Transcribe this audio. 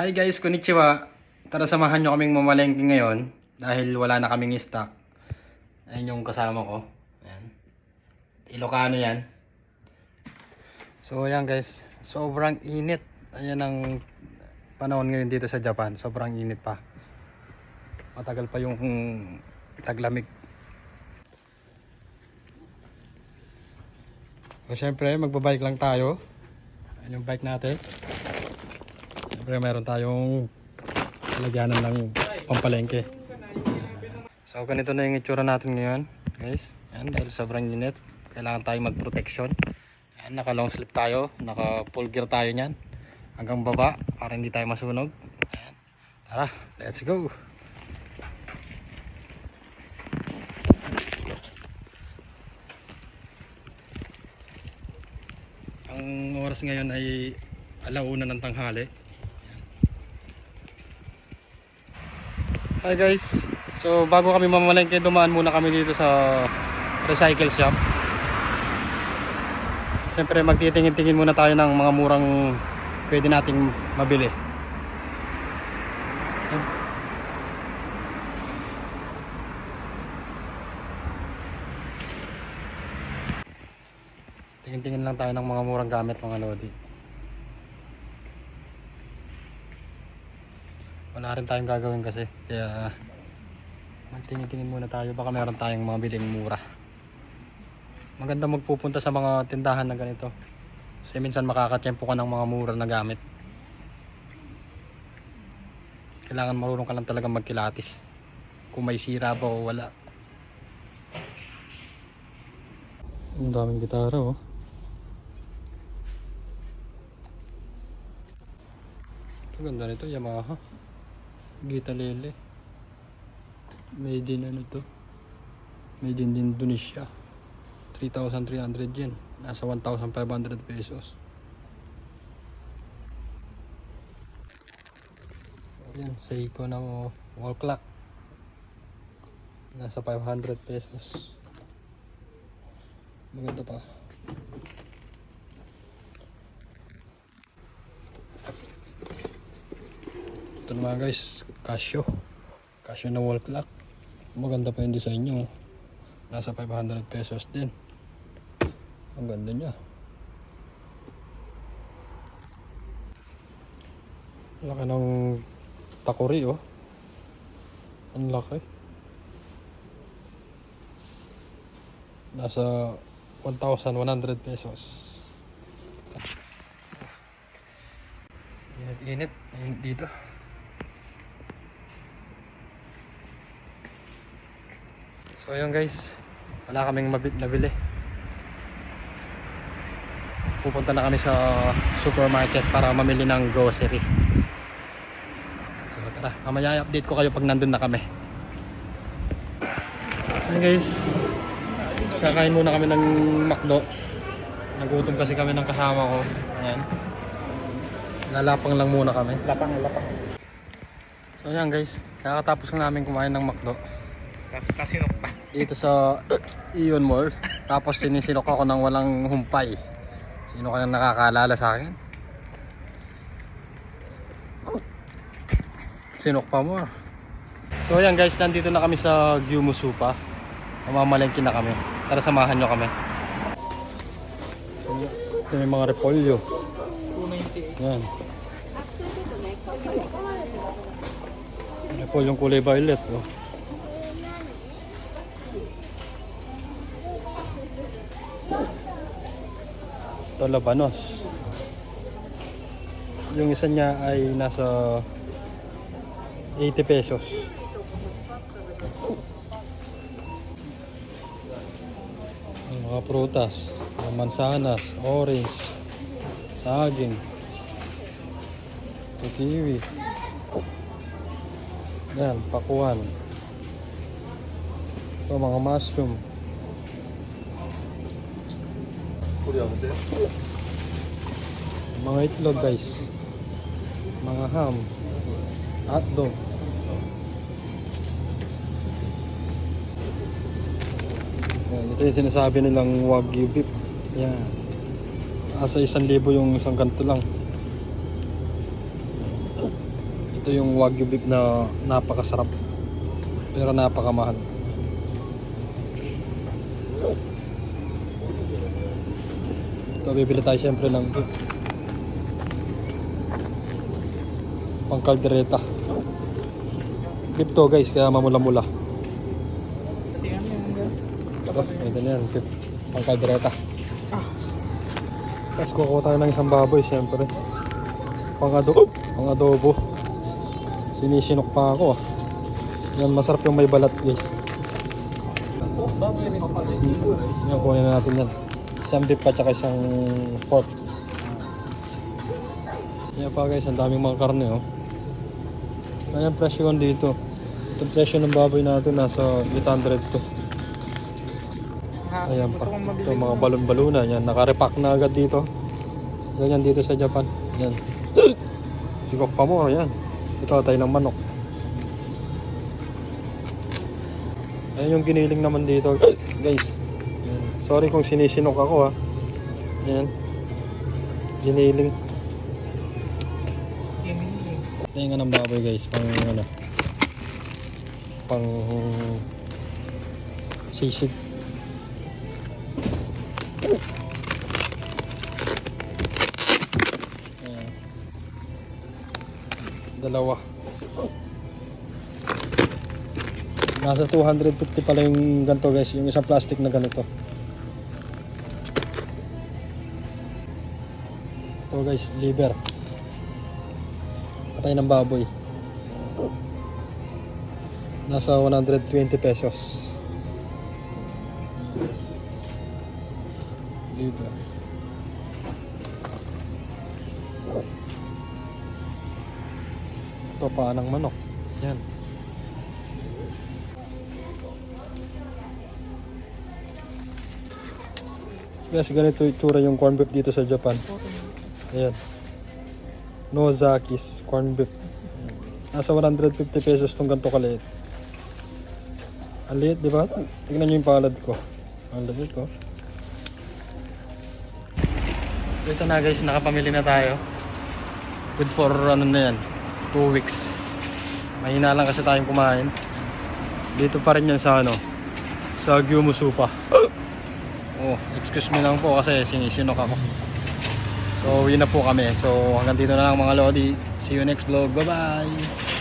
Hi guys, konnichiwa. Tara samahan nyo kaming mamalengke ngayon dahil wala na kaming stock. Ayun yung kasama ko. Ayan. Ilocano yan. So ayan guys, sobrang init. Ayan ang panahon ngayon dito sa Japan. Sobrang init pa. Matagal pa yung taglamig. So syempre, magbabike lang tayo. Ayan yung bike natin. Siyempre meron tayong lagyanan ng pampalengke. So ganito na yung itsura natin ngayon guys. Yan, dahil sobrang init. Kailangan tayong mag-protection. Yan, naka long sleeve tayo. Naka full gear tayo niyan. Hanggang baba para hindi tayo masunog. Yan. Tara, let's go. Ang oras ngayon ay alauna ng tanghali. Hi guys. So bago kami mamalengke, dumaan muna kami dito sa recycle shop. Siyempre magtitingin-tingin muna tayo ng mga murang pwede nating mabili. Tingin-tingin lang tayo ng mga murang gamit mga lodi. Wala rin tayong gagawin kasi. Kaya magtingin-tingin muna tayo. Baka meron tayong mga biling mura. Maganda magpupunta sa mga tindahan na ganito. Kasi minsan makakatsyempo ka ng mga mura na gamit. Kailangan marunong ka lang talaga magkilatis. Kung may sira ba o wala. Ang daming gitara oh. Ito ganda nito, Yamaha. Gita Lele. Made in ano to? Made in Indonesia. 3,300 yen. Nasa 1,500 pesos. Ayan, Seiko na wall clock. Nasa 500 pesos. Maganda pa. Ito naman guys, Casio. Casio na wall clock. Maganda pa yung design nyo. Nasa 500 pesos din. Ang ganda niya. Laki ng takori oh. Ang laki. Nasa 1,100 pesos. Init-init. Init dito. So ayun guys, wala kaming mabit nabili. Pupunta na kami sa supermarket para mamili ng grocery. So tara, mamaya update ko kayo pag nandun na kami. Ayun guys, kakain muna kami ng McDo. Nagutom kasi kami ng kasama ko. Ayan. Lalapang lang muna kami. Lapang, lapang. So ayan guys, kakatapos na namin kumain ng McDo. Tapos kasinok pa. dito sa Ion Mall. Tapos sinisinok ako ng walang humpay. Sino kayang nakakaalala sa akin? Sinok pa mo. So ayan guys, nandito na kami sa Gyumusupa. Mamamalengke na kami. Tara samahan nyo kami. Ito yung mga repolyo. 298. Yan. Repolyo yung kulay violet. Oh. Ito labanos. Yung isa niya ay nasa 80 pesos. Yung mga prutas, mansanas, orange, saging, ito kiwi. Yan, pakuan. Ito mga mushroom. Mga itlog guys. Mga ham. Hotdog. Yan, ito yung sinasabi nilang wagyu beef. Yan. Asa isang libo yung isang ganto lang. Ito yung Wagyu beef na napakasarap. Pero napakamahal. Ito, bibili tayo siyempre ng beef. Pang kaldereta. Beef to guys, kaya mamula-mula. Ito, ito na yan, beef. Pang kaldereta. Tapos kukuha tayo ng isang baboy siyempre. Pang adobo. Pang adobo. Sinisinok pa ako ah. Yan, masarap yung may balat guys. Yan, kunin na natin yan. Isang beef at saka isang pork. Yan pa guys, ang daming mga karne oh. Ayan presyo yun dito. Itong presyo ng baboy natin nasa 800 to. Ayan pa. Ito mga balon-balunan. Yan, nakarepack na agad dito. Ganyan dito sa Japan. Yan. Sikok pa mo, yan. Ito tayo ng manok. Ayan yung giniling naman dito. Guys. Sorry kung sinisinok ako ha. Ayan. Giniling. Giniling. Tinga ng baboy guys. Pang ano. Pang sisig. Ayan. Dalawa. Nasa 250 pala yung ganito guys, yung isang plastic na ganito. Ito guys, liver. Patay ng baboy. Nasa 120 pesos. Liver. Ito pa ng manok. Yan. Guys, ganito itsura yung corn beef dito sa Japan. Ayan. Nozakis corn beef. Nasa 150 pesos tong ganito kaliit. Ang liit, di ba? Tingnan nyo yung palad ko. Ang liit ko. So ito na guys, nakapamili na tayo. Good for ano na yan, 2 weeks. Mahina lang kasi tayong kumain. Dito pa rin yan sa ano, sa Gyumusupa. Oh, excuse me lang po kasi sinisinok ako. So, yun na po kami. So, hanggang dito na lang mga Lodi. See you next vlog. Bye-bye!